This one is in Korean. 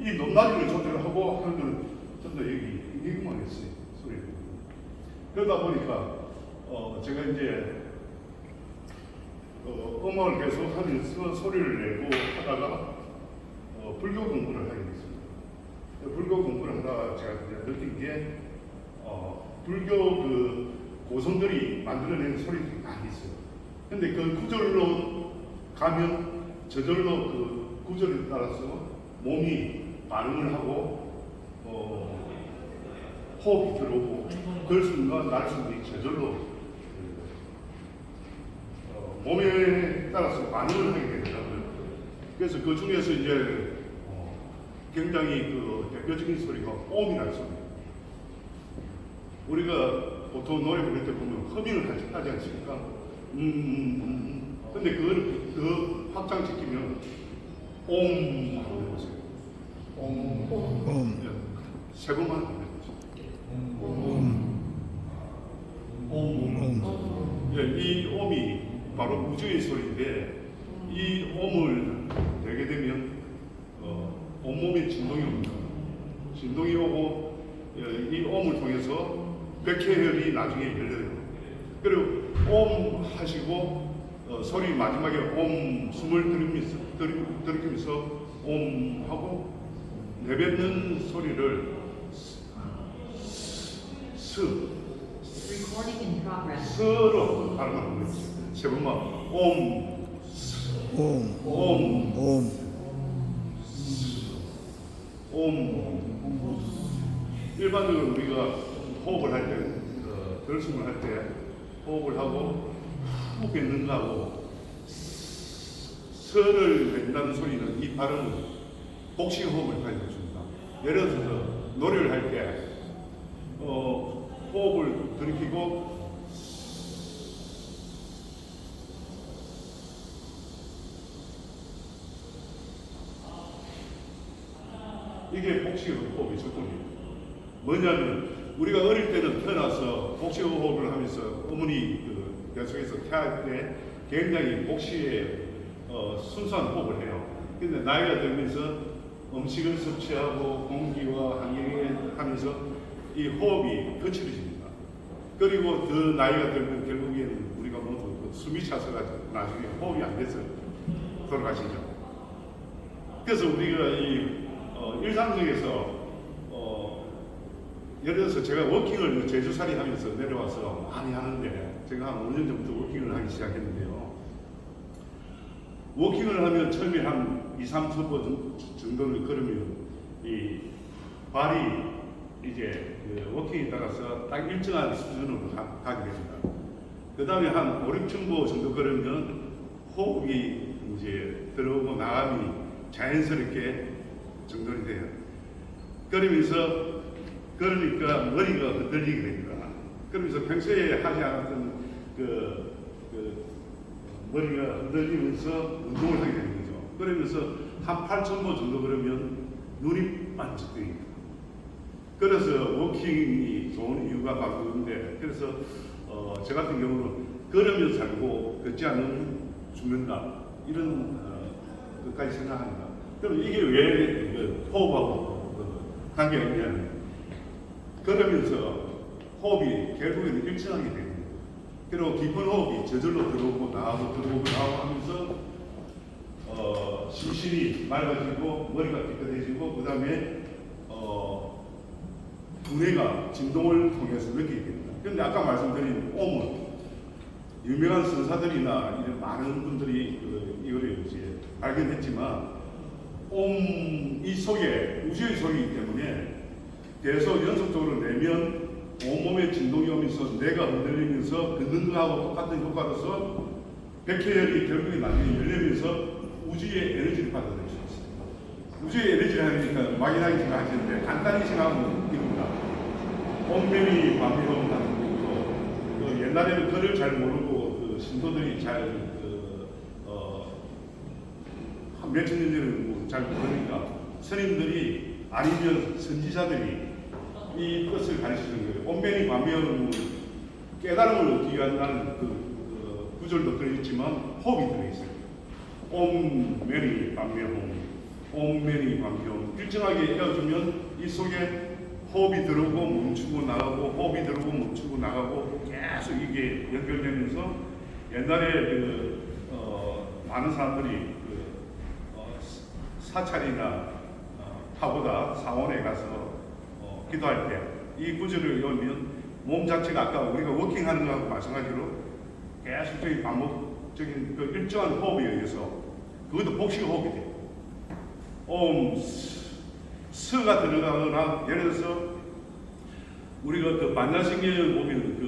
이 높낮이를 조절하고 하는 거는 좀더 여기 이기만 했어요 소리. 그러다 보니까 어 제가 이제 어, 음악을 계속 하면서 소리를 내고 하다가 어, 불교 공부를 하게 됐습니다. 불교 공부를 하다가 제가 이제 느낀 게 어, 불교 그 고성들이 만들어낸 소리들이 많이 있어요. 근데 그 구절로 가면 저절로 그 구절에 따라서 몸이 반응을 하고 어, 호흡이 들어오고 그럴 순간 날숨이 저절로 어, 몸에 따라서 반응을 하게 되더라고요. 그래서 그 중에서 이제 어, 굉장히 그 대표적인 소리가 옴이라는 소리예요. 우리가 보통 노래 부를 때 보면 허밍을 하지, 하지 않습니까? 음, 음, 음. 근데 그걸 그 확장시키면 옴 하고 해보세요. 예, 세 번만 옴. 옴. 예, 이 옴이 바로 우주의 소리인데 이 옴을 내게 되면 어, 온몸에 진동이 옵니다. 진동이 오고 예, 이 옴을 통해서 백회혈이 나중에 열려요. 그리고 옴 하시고 어, 소리 마지막에 옴 숨을 들이면서 들이, 들이키면서 옴 하고 내뱉는 소리를 스 Recording in progress. 스로 발음하는. 세 번만 옴, 옴. 옴, 옴. 옴. 일반적으로 우리가 호흡을 할 때, 어, 들숨을 할 때 호흡을 하고 후 뱉는 거하고 스를 뱉는다는 소리는 이 발음은 복식 호흡을 가져줍니다. 예를 들어서 노래를 할 때 어, 호흡을 들이키고 이게 복식 호흡의 조건이에요. 뭐냐면 우리가 어릴 때는 태어나서 복식 호흡을 하면서 어머니 그 뱃속에서 태할 때 굉장히 복식에 어, 순수한 호흡을 해요. 근데 나이가 들면서 음식을 섭취하고 공기와 환경에 하면서 이 호흡이 거칠어집니다. 그리고 그 나이가 들면 결국에는 우리가 모두 그 숨이 차서 나중에 호흡이 안 돼서 돌아가시죠. 그래서 우리가 이 어, 일상적에서 어, 예를 들어서 제가 워킹을 제주살이 하면서 내려와서 많이 하는데 제가 한 5년 전부터 워킹을 하기 시작했는데요. 워킹을 하면 처음에 한 2, 3, 4번 정도를 걸으면 이 발이 이제 그 워킹에 따라서 딱 일정한 수준으로 가, 가게 됩니다. 그 다음에 한 5, 6천 보 정도 걸으면 호흡이 이제 들어오고 나감이 자연스럽게 정돈이 돼요. 그러면서 그러니까 머리가 흔들리게 됩니다. 그러면서 평소에 하지 않았던 그, 그 머리가 흔들리면서 운동을 하게 거죠. 그러면서 한 8,000보 정도 그러면 눈이 반짝거립니다. 그래서 워킹이 좋은 이유가 그건데 그래서 어, 저 같은 경우는 걸으면 살고 걷지 않으면 죽는다 이런 어, 것까지 생각합니다. 그럼 이게 왜 그 호흡하고 그 관계가 있냐면 걸으면서 호흡이 결국에는 일정하게 됩니다. 그리고 깊은 호흡이 저절로 들어오고 나오고 들어오고 나오고 하면서 어, 심신이 맑아지고 머리가 깨끗해지고 그 다음에 어, 두뇌가 진동을 통해서 느끼게 됩니다. 그런데 아까 말씀드린 옴은 유명한 선사들이나 이런 많은 분들이 그 이거를 이제 발견했지만 옴이 속에 우주의 소리이기 때문에 계속 연속적으로 내면 온몸에 진동이 오면서 뇌가 흔들리면서 걷는 거하고 똑같은 효과로서 백혈이 결국에 나중에 열리면서 우주의 에너지를 받아들일 수 있습니다. 우주의 에너지를 하니까 막연하게 생각하시는데 간단히 생각하면 이겁니다. 밤이 온다는 거고 그 옛날에는 글을 잘 모르고 그 신도들이 잘그 어, 한 몇천 년 전에는 뭐잘 모르니까 스님들이 아니면 선지자들이 이 뜻을 가르치는 거예요. 온면이 밤이면 깨달음을 얻기 위한 그, 그 구절도 들어있지만 호흡이 들어있어요. 옴면이 밤이홈 온면이 반경 일정하게 에어주면 이 속에 호흡이 들어오고 멈추고 나가고 호흡이 들어오고 멈추고 나가고 계속 이게 연결되면서 옛날에 그 어, 많은 사람들이 그 어, 사찰이나 어, 파보다 사원에 가서 어, 기도할 때 이 구절을 외우면 몸 자체가 아까 우리가 워킹하는 거하고 마찬가지로 계속적인 반복적인 그 일정한 호흡에 의해서 그것도 복식 호흡이 돼요. 옴, 스, 스가 들어가거나 예를 들어서 우리가 그 반야신경을 보면